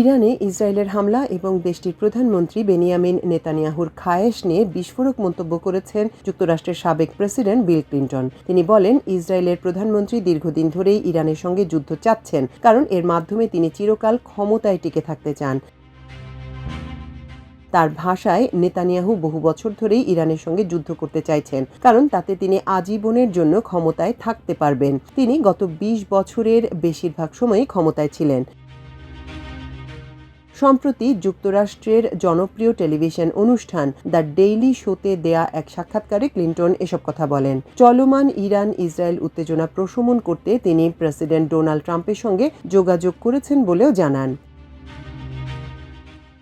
ইরানে ইসরায়েলের হামলা এবং দেশটির প্রধানমন্ত্রী বেনিয়ামিন নেতানিয়াহুর খায়েশ নিয়ে বিস্ফোরক মন্তব্য করেছেন যুক্তরাষ্ট্রের সাবেক প্রেসিডেন্ট বিল ক্লিন্টন। তিনি বলেন, ইসরায়েলের প্রধানমন্ত্রী দীর্ঘদিন ধরেই ইরানের সঙ্গে যুদ্ধ চাচ্ছেন, কারণ এর মাধ্যমে তিনি চিরকাল ক্ষমতায় টিকে থাকতে চান। তার ভাষায়, নেতানিয়াহু বহু বছর ধরেই ইরানের সঙ্গে যুদ্ধ করতে চাইছেন, কারণ তাতে তিনি আজীবনের জন্য ক্ষমতায় থাকতে পারবেন। তিনি গত ২০ বছরের বেশিরভাগ সময়ই ক্ষমতায় ছিলেন। সম্প্রতি যুক্তরাষ্ট্রের জনপ্রিয় টেলিভিশন অনুষ্ঠান দ্য ডেইলি শোতে দেয়া এক সাক্ষাৎকারে ক্লিন্টন এসব কথা বলেন। চলমান ইরান ইসরায়েল উত্তেজনা প্রশমন করতে তিনি প্রেসিডেন্ট ডোনাল্ড ট্রাম্পের সঙ্গে যোগাযোগ করেছেন বলেও জানান।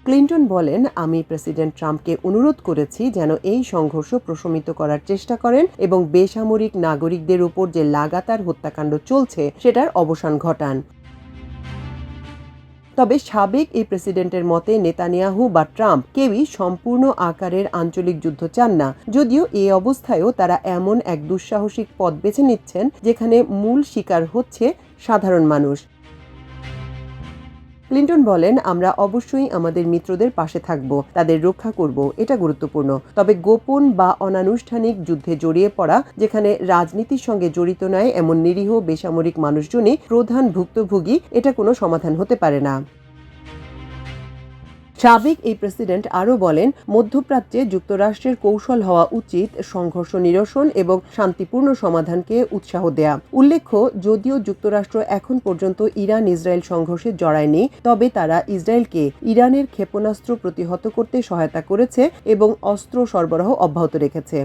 ক্লিন্টন বলেন, আমি প্রেসিডেন্ট ট্রাম্পকে অনুরোধ করেছি যেন এই সংঘর্ষ প্রশমিত করার চেষ্টা করেন এবং বেসামরিক নাগরিকদের উপর যে লাগাতার হত্যাকাণ্ড চলছে, সেটার অবসান ঘটান। তবে সাবেক এই প্রেসিডেন্টের মতে নেতানিয়াহু বা ট্রাম্প কেউই সম্পূর্ণ আকারের আঞ্চলিক যুদ্ধ চান না। যদিও এ অবস্থায়ও তারা এমন এক দুঃসাহসিক পথ বেছে নিচ্ছেন, যেখানে মূল শিকার হচ্ছে সাধারণ মানুষ। ক্লিন্টন বলেন, আমরা অবশ্যই আমাদের মিত্রদের পাশে থাকব, তাদের রক্ষা করব, এটা গুরুত্বপূর্ণ। তবে গোপন বা অনানুষ্ঠানিক যুদ্ধে জড়িয়ে পড়া, যেখানে রাজনীতির সঙ্গে জড়িত নয়, এমন নিরীহ বেসামরিক মানুষজনই প্রধান ভুক্তভোগী, এটা কোনো সমাধান হতে পারে না। সাবেক এই প্রেসিডেন্ট আরও বলেন, মধ্যপ্রাচ্যে যুক্তরাষ্ট্রের কৌশল হওয়া উচিত সংঘর্ষ নিরসন এবং শান্তিপূর্ণ সমাধানকে উৎসাহ দেয়া। উল্লেখ্য, যদিও যুক্তরাষ্ট্র এখন পর্যন্ত ইরান ইসরায়েল সংঘর্ষে জড়ায়নি, তবে তারা ইসরায়েলকে ইরানের ক্ষেপণাস্ত্র প্রতিহত করতে সহায়তা করেছে এবং অস্ত্র সরবরাহ অব্যাহত রেখেছে।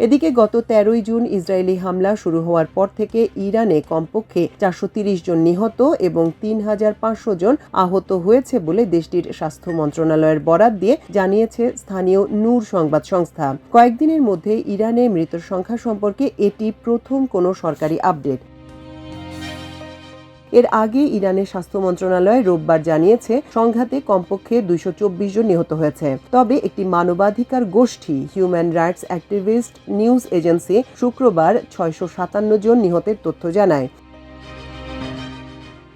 এদিকে গত তেরোই জুন ইসরায়েলি হামলা শুরু হওয়ার পর থেকে ইরানে কমপক্ষে চারশো জন নিহত এবং তিন হাজার পাঁচশো জন আহত হয়েছে বলে দেশটির স্বাস্থ্য মন্ত্রণালয়ের বরাত দিয়ে জানিয়েছে স্থানীয় নূর সংবাদ সংস্থা। কয়েকদিনের মধ্যে ইরানে মৃতের সংখ্যা সম্পর্কে এটি প্রথম কোনো সরকারি আপডেট। এর আগে ইরানের স্বাস্থ্য মন্ত্রণালয় রোববার জানিয়েছে, সংঘাতে কমপক্ষে দুইশো চব্বিশ জন নিহত হয়েছে। তবে একটি মানবাধিকার গোষ্ঠী human rights activist news agency শুক্রবার ছয়শো সাতান্ন জন নিহতের তথ্য জানায়।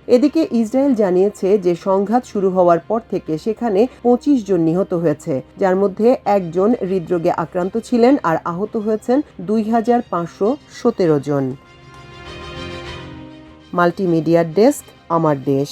এদিকে ইসরায়েল জানিয়েছে যে, সংঘাত শুরু হওয়ার পর থেকে সেখানে পঁচিশ জন নিহত হয়েছে। যার মধ্যে একজন হৃদরোগে আক্রান্ত ছিলেন আর আহত হয়েছেন দুই হাজার পাঁচশো সতেরো জন। মাল্টিমিডিয়া ডেস্ক আমার দেশ।